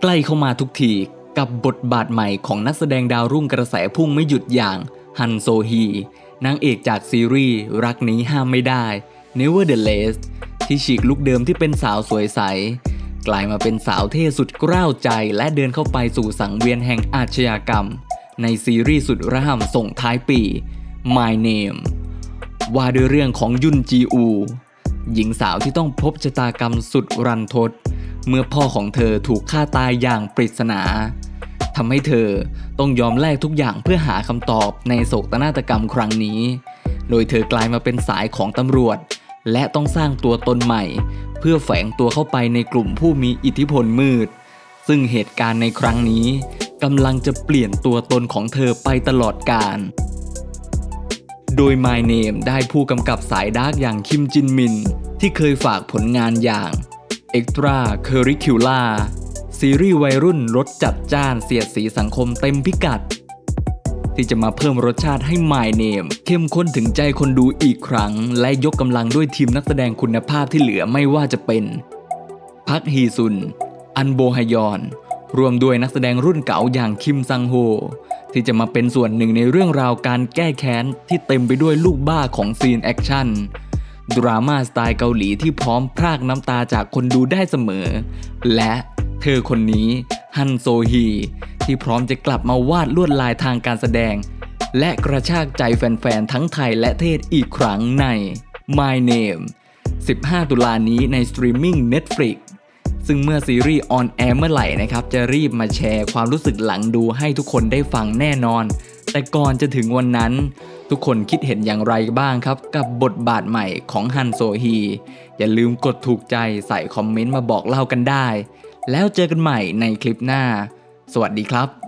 ใกล้เข้ามาทุกทีกับบทบาทใหม่ของนักแสดงดาวรุ่งกระแสพุ่งไม่หยุดอย่างฮันโซฮีนางเอกจากซีรีส์รักนี้ห้ามไม่ได้ Nevertheless ที่ฉีกลุคเดิมที่เป็นสาวสวยใส กลายมาเป็นสาวเท่สุดกล้าวใจและเดินเข้าไปสู่สังเวียนแห่งอาชญากรรม ในซีรีส์สุดระห่ำส่งท้ายปี My Name ว่าด้วยเรื่องของยุนจีอู หญิงสาวที่ต้องพบชะตากรรมสุดรันทด เมื่อพ่อของเธอถูกฆ่าตายอย่างปริศนาทำให้เธอต้องยอมแลกทุกอย่างเพื่อหาคำตอบในโศกนาฏกรรมครั้งนี้ โดยเธอกลายมาเป็นสายของตำรวจ และต้องสร้างตัวตนใหม่ เพื่อแฝงตัวเข้าไปในกลุ่มผู้มีอิทธิพลมืด ซึ่งเหตุการณ์ในครั้งนี้กำลังจะเปลี่ยนตัวตนของเธอไปตลอดกาลโดย My Name ได้ผู้กำกับสายดาร์กอย่างคิมจินมิน ที่เคยฝากผลงานอย่าง Extra Curricular ซีรีส์วัยรุ่นรสจัดจ้านเสียดสีสังคมเต็มพิกัด ที่จะมาเพิ่มรสชาติให้ My Name เข้มข้นถึงใจคนดูอีกครั้ง และยกกำลังด้วยทีมนักแสดงคุณภาพที่เหลือไม่ว่าจะเป็น พักฮีซุน อันโบฮยอน รวมด้วยนักแสดงรุ่นเก่าอย่างคิมซังโฮ ที่จะมาเป็นส่วนหนึ่งในเรื่องราวการแก้แค้นที่เต็มไปด้วยลูกบ้าของซีนแอคชั่น ดราม่าสไตล์เกาหลีที่พร้อมพรากน้ำตาจากคนดูได้เสมอ และเธอคนนี้ฮันโซฮี ที่พร้อมจะกลับมาวาดลวดลายทางการแสดง และกระชากใจแฟนๆ ทั้งไทยและเทศอีกครั้งใน My Name 15 ตุลานี้ในสตรีมมิ่ง Netflix ซึ่งเมื่อซีรีส์ออนแอร์เมื่อไหร่นะครับ จะรีบมาแชร์ความรู้สึกหลังดูให้ทุกคนได้ฟังแน่นอน แต่ก่อนจะถึงวันนั้น ทุกคนคิดเห็นอย่างไรบ้างครับ กับบทบาทใหม่ของฮันโซฮี อย่าลืมกดถูกใจใส่คอมเมนต์มาบอกเล่ากันได้ แล้วเจอกันใหม่ในคลิปหน้า สวัสดีครับ